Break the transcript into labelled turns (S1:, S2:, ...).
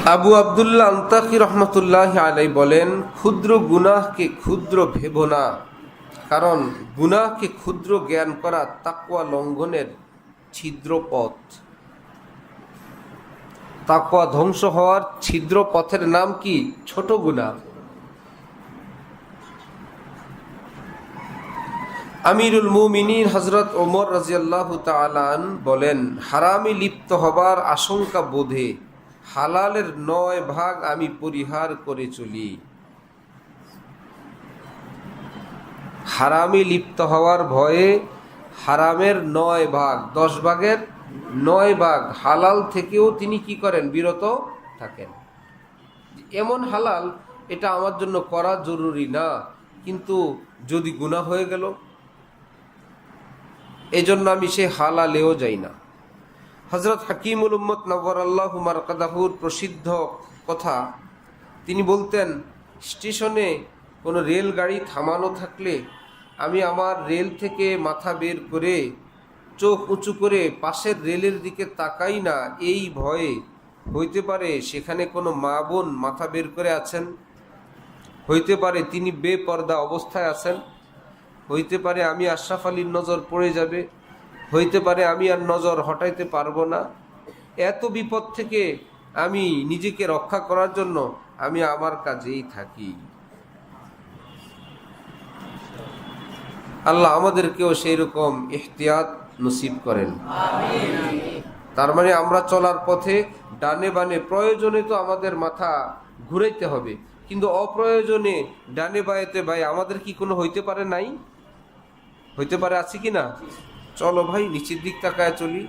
S1: আবু আবদুল্লাহ আন্তাকি রহমতুল্লাহ আলাই বলেন, ক্ষুদ্র গুনাহকে ক্ষুদ্র ভেব না। কারণ গুনাহকে ক্ষুদ্র জ্ঞান করা তাকুয়া লঙ্ঘনের ছিদ্র পথ তাকুয়া ধ্বংস হওয়ার ছিদ্র পথের নাম কি? ছোট গুনাহ। আমিরুল মুমিনিন হজরত ওমর রাজিয়াল্লাহ তালান বলেন, হারামি লিপ্ত হবার আশঙ্কা বোধে হালালের নয় ভাগ আমি পরিহার করে চলি। হারামে লিপ্ত হওয়ার ভয়ে হারামের নয় ভাগ, দশ ভাগের নয় ভাগ হালাল থেকেও তিনি কি করেন? বিরত থাকেন। এমন হালাল এটা আমার জন্য করা জরুরি না, কিন্তু যদি গুনাহ হয়ে গেল, এজন্য আমি সে হালালেও যাই না। হজরত হাকিমুল উম্মত নবর আল্লাহ মারকাদাহুর প্রসিদ্ধ কথা। তিনি বলতেন, স্টেশনে কোনো রেলগাড়ি থামানো থাকলে আমি আমার রেল থেকে মাথা বের করে চোখ উঁচু করে পাশের রেলের দিকে তাকাই না। এই ভয়ে হইতে পারে সেখানে কোনো মা বোন মাথা বের করে আছেন? হইতে পারে তিনি বেপর্দা অবস্থায় আছেন? হইতে পারে আমি আশরাফ আলীর নজর পড়ে যাবে? হইতে পারে আমি আর নজর হটাইতে পারব না। এত বিপদ থেকে আমি নিজেকে রক্ষা করার জন্য আমি আমার কাজেই থাকি। আল্লাহ আমাদেরকেও সেই রকম ইহতিয়াত নসিব করেন। তার মানে আমরা চলার পথে ডানে বানে প্রয়োজনে তো আমাদের মাথা ঘুরাইতে হবে, কিন্তু অপ্রয়োজনে ডানে বায়েতে ভাই আমাদের কি কোনো হইতে পারে নাই? হইতে পারে আছে কি না? চলো ভাই নিচের দিক তাকায় চলি।